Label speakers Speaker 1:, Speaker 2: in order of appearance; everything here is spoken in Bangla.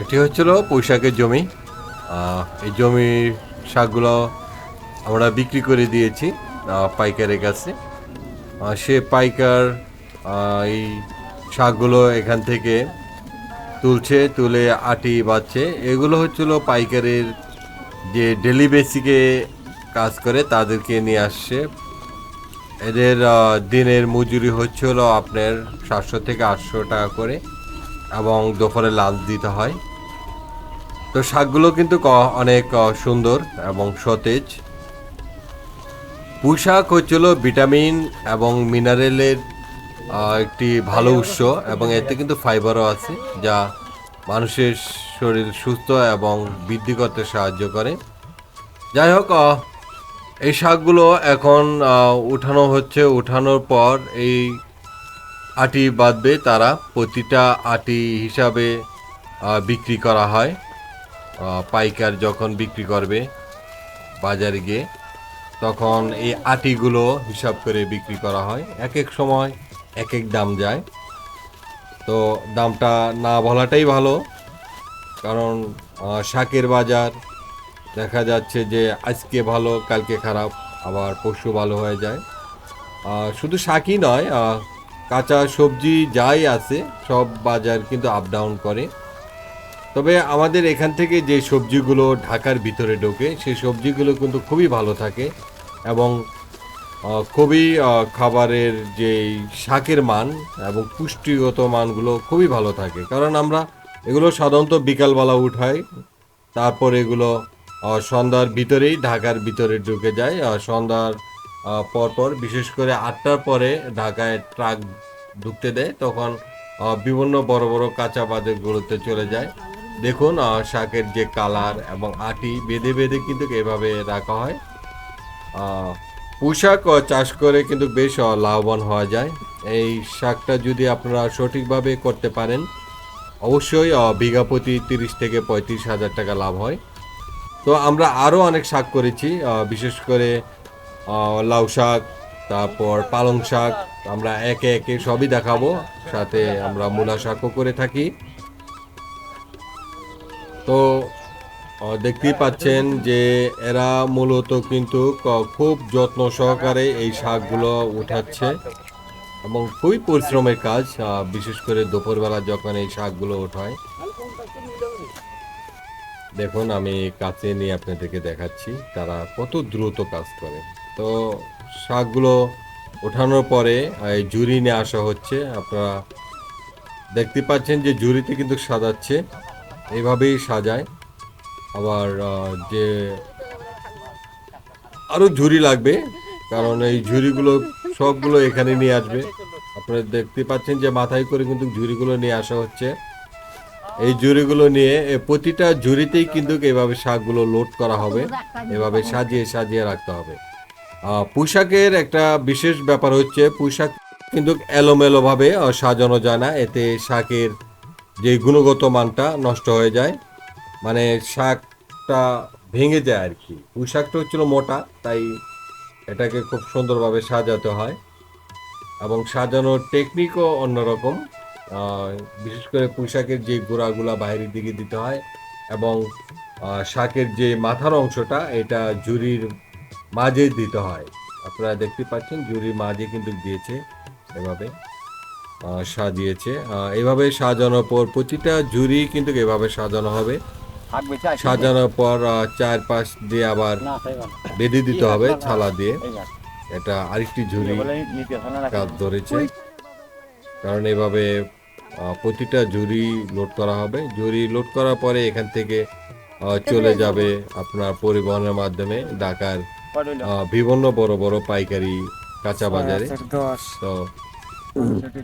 Speaker 1: এটি হচ্ছিল পুঁইশাকের জমি। এই জমির শাকগুলো আমরা বিক্রি করে দিয়েছি পাইকারের কাছে। সে পাইকার এই শাকগুলো এখান থেকে তুলছে, তুলে আটি বাচ্ছে এগুলো হচ্ছিল পাইকারের যে ডেলি বেসিকে কাজ করে, তাদেরকে নিয়ে আসছে। এদের দিনের মজুরি হচ্ছিল আপনার সাতশো থেকে আটশো টাকা করে। এবং দুপুরে লাঞ্চ দিতে হয়। তো শাকগুলো কিন্তু অনেক সুন্দর এবং সতেজ। পুঁশাক হচ্ছিল ভিটামিন এবং মিনারেলের একটি ভালো উৎস এবং এতে কিন্তু ফাইবারও আছে যা মানুষের শরীর সুস্থ এবং বৃদ্ধি করতে সাহায্য করে। যাই হোক এই শাকগুলো এখন উঠানো হচ্ছে। উঠানোর পর এই আটি বাঁধবে তারা প্রতিটা আটি হিসাবে বিক্রি করা হয়। পাইকার যখন বিক্রি করবে বাজারে গিয়ে, তখন এই আটিগুলো হিসাব করে বিক্রি করা হয়। এক এক সময় এক এক দাম যায়। তো দামটা না বলাটাই ভালো, কারণ শাকের বাজার দেখা যাচ্ছে যে আজকে ভালো, কালকে খারাপ, আবার পরশু ভালো হয়ে যায়। শুধু শাকই নয় কাঁচা সবজি যাই আছে, সব বাজার কিন্তু আপ ডাউন করে। তবে আমাদের এখান থেকে যে সবজিগুলো ঢাকার ভিতরে ঢোকে, সেই সবজিগুলো কিন্তু খুবই ভালো থাকে এবং খুবই খাবারের যে শাকের মান এবং পুষ্টিগত মানগুলো খুবই ভালো থাকে। কারণ আমরা এগুলো সাধারণত বিকালবেলা উঠাই, তারপর এগুলো সন্ধ্যার ভিতরেই ঢাকার ভিতরে ঢুকে যায় সন্ধ্যার পরপর বিশেষ করে আটটার পরে ঢাকায় ট্রাক ঢুকতে দেয় তখন বিভিন্ন বড় বড় কাঁচা বাজারগুলোতে চলে যায়। দেখুন শাকের যে কালার এবং আটি বেঁধে বেঁধে কিন্তু এভাবে রাখা হয়। আহ, চাষ করে কিন্তু বেশ লাভবান হওয়া যায়। এই শাকটা যদি আপনারা সঠিকভাবে করতে পারেন অবশ্যই বিঘা প্রতি তিরিশ থেকে পঁয়ত্রিশ হাজার টাকা লাভ হয়। তো আমরা আরও অনেক শাক করেছি বিশেষ করে লাউ শাক, তারপর পালং শাক, আমরা একে একে সবই দেখাবো। সাথে আমরা মূলা শাকও করে থাকি। তো দেখতেই পাচ্ছেন যে এরা মূলত কিন্তু খুব যত্ন সহকারে এই শাকগুলো উঠাচ্ছে এবং খুবই পরিশ্রমের কাজ বিশেষ করে দুপুরবেলা যখন এই শাকগুলো ওঠায় দেখুন, আমি কাছে নিয়ে আপনাদেরকে দেখাচ্ছি তারা কত দ্রুত কাজ করে। তো শাকগুলো ওঠানোর পরে, এই ঝুড়ি নিয়ে আসা হচ্ছে। আপনারা দেখতে পাচ্ছেন যে ঝুড়িতে কিন্তু সাজাচ্ছে। এইভাবেই সাজায়। আবার যে আরও ঝুড়ি লাগবে, কারণ এই ঝুড়িগুলো সবগুলো এখানে নিয়ে আসবে। আপনারা দেখতে পাচ্ছেন যে মাথায় করে কিন্তু ঝুড়িগুলো নিয়ে আসা হচ্ছে। এই ঝুড়িগুলো নিয়ে প্রতিটা ঝুড়িতেই কিন্তু এভাবে শাকগুলো লোড করা হবে। এভাবে সাজিয়ে সাজিয়ে রাখতে হবে। পোশাকের একটা বিশেষ ব্যাপার হচ্ছে পোশাক কিন্তু এলোমেলোভাবে সাজানো যায় না। এতে শাকের যে গুণগত মানটা নষ্ট হয়ে যায়। মানে শাকটা ভেঙে যায় আর কি। পোশাকটা হচ্ছিল মোটা, তাই এটাকে খুব সুন্দরভাবে সাজাতে হয়। এবং সাজানোর টেকনিকও অন্যরকম। বিশেষ করে পোশাকের যে গোড়াগুলা বাইরের দিকে দিতে হয় এবং শাকের যে মাথার অংশটা, এটা ঝুড়ির মাঝে দিতে হয়। আপনারা দেখতে পাচ্ছেন ঝুড়ির মাঝে কিন্তু দিয়েছে এভাবে সাজিয়েছে। এভাবে সাজানোর পর প্রতিটা ঝুড়ি কিন্তু এভাবে সাজানো হবে। সাজানোর পর চার পাশ দিয়ে আবার বেঁধে দিতে হবে ছালা দিয়ে। এটা আরেকটি ঝুড়ি কাজ ধরেছে। কারণ এভাবে প্রতিটা ঝুড়ি লোড করা হবে। ঝুড়ি লোড করার পরে এখান থেকে চলে যাবে আপনার পরিবহনের মাধ্যমে ঢাকার বিভিন্ন বড় বড় পাইকারি কাঁচা বাজারে। তো
Speaker 2: সেটি